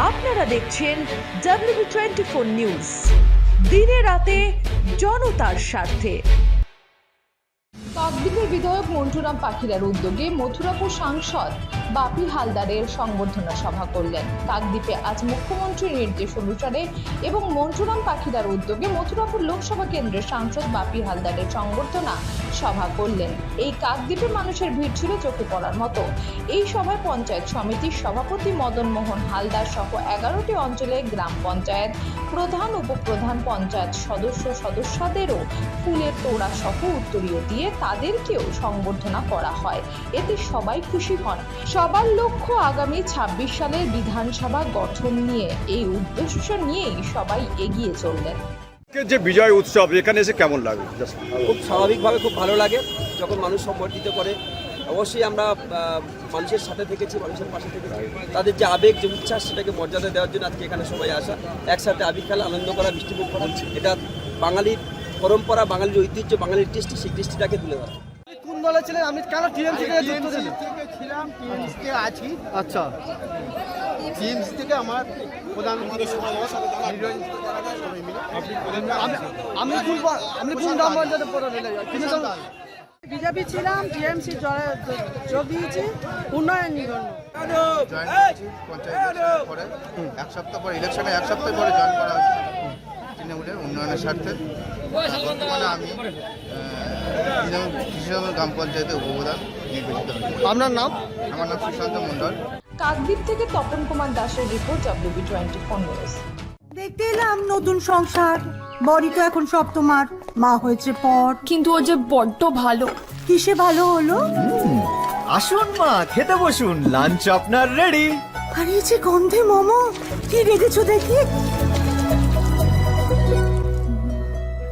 আপনারা দেখছেন W twenty four news দিনে রাতে জনতার স্বার্থে। কাকদ্বীপের বিধায়ক মন্টুরাম পাখিরার উদ্যোগে মথুরাপুর সাংসদ বাপি হালদারের সংবর্ধনা সভা করলেন। কাকদ্বীপে আজ মুখ্যমন্ত্রীর নির্দেশ অনুসারে এবং মন্টুরাম পাখিরার উদ্যোগে মথুরাপুর লোকসভা কেন্দ্রের সাংসদ বাপি হালদারের সংবর্ধনা সভা করলেন। এই কাকদ্বীপে মানুষের ভিড় ছিল চোখে পড়ার মতো। এই সভায় পঞ্চায়েত সমিতির সভাপতি মদন মোহন হালদার সহ এগারোটি অঞ্চলে গ্রাম পঞ্চায়েত, প্রধান, উপপ্রধান পঞ্চায়েত সদস্য সদস্যদেরও ফুলের তোড়া সহ উত্তরীয় দিয়ে তাদেরকেও সংবর্ধনা করা হয়। এতে সবাই খুশি হন। সবার লক্ষ্য আগামী ছাব্বিশ সালের বিধানসভা গঠন নিয়ে। এই উদ্দেশ্য নিয়েই সবাই এগিয়ে চললেন। যে বিজয় উৎসব এখানে এসে কেমন লাগে? খুব স্বাভাবিকভাবে খুব ভালো লাগে। যখন মানুষ সম্বর্ধিত করে অবশ্যই আমরা মানুষের সাথে থেকেছি মানুষের পাশে থেকেছি। তাদের যে আবেগ যে উচ্ছ্বাস সেটাকে মর্যাদা দেওয়ার জন্য আজকে এখানে সবাই আসা। একসাথে আবির খেলা আনন্দ করা বৃষ্টিমুখ করা এটা বাঙালির পরম্পরা বাঙালির ঐতিহ্য বাঙালির দৃষ্টি সেই দৃষ্টিটাকে তুলে ধরা। কোন দলে ছিলেন? আমি কেন টিএমসি থেকে যুক্ত ছিলেন? থেকে ছিলাম টিএমসি থেকে আছি। আচ্ছা। টিএমসি থেকে আমার প্রধানমন্ত্রী আমি আমি কোন আপনি কোন গ্রাম প্রধান হলেন কিন্তু তো- বিজেপি ছিলাম টিএমসি যোগ দিয়েছি উন্নয়ন পরে এক সপ্তাহ পরে ইলেকশনে এক সপ্তাহ পরে জয়েন করা হয়েছে তৃণমূলের উন্নয়নের স্বার্থে। বর্তমানে আমি আহ, গ্রাম পঞ্চায়েতের উপপ্রধান নির্বাচিত আপনার নাম? আমার নাম সুশান্ত মণ্ডল। কাকদ্বীপ থেকে তপন কুমার দাসের report WB twenty four news দেখতে এলাম নতুন সংসার। বড়ি তো এখন সব তোমার। মা হয়েছে পর। কিন্তু ও যে বড্ড ভালো। কিসে ভালো হলো? আসুন মা খেতে বসুন। লাঞ্চ আপনার রেডি আর এই যে গন্ধে মোমো। কি রেখেছো দেখি?